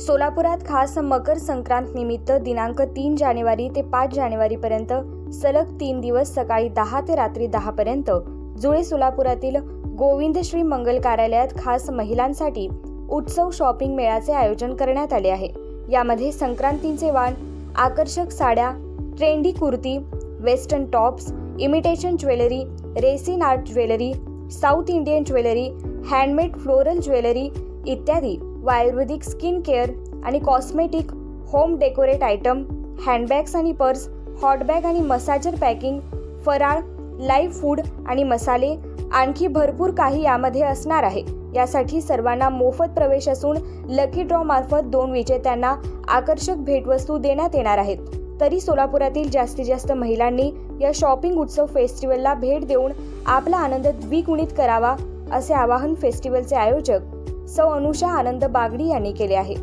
सोलापुरात खास मकर संक्रांत निमित्त दिनांक तीन जानेवारी ते पाच जानेवारीपर्यंत सलग तीन दिवस सकाळी दहा ते रात्री दहापर्यंत जुळे सोलापुरातील गोविंद श्री मंगल कार्यालयात खास महिलांसाठी उत्सव शॉपिंग मेळ्याचे आयोजन करण्यात आले आहे. यामध्ये संक्रांतीचे वाण आकर्षक साड्या trendy kurti western tops imitation jewellery resin art jewellery south Indian jewellery handmade floral jewellery इत्यादी व आयुर्वेदिक स्किन केअर आणि cosmetic home decorate item handbags आणि पर्स हॉटबॅग आणि मसाजर पॅकिंग फराळ लाईव्ह फूड आणि मसाले आणखी भरपूर काही यामध्ये असणार आहे. यासाठी सर्वांना मोफत प्रवेश असून लकी ड्रॉमार्फत दोन विजेत्यांना आकर्षक भेटवस्तू देण्यात येणार आहेत. तरी सोलापुरातील जास्तीत जास्त महिलांनी या शॉपिंग उत्सव फेस्टिवलला भेट देऊन आपला आनंद द्विगुणित करावा असे आवाहन फेस्टिवलचे आयोजक सौ अनुषा आनंद बागडी यांनी केले आहे.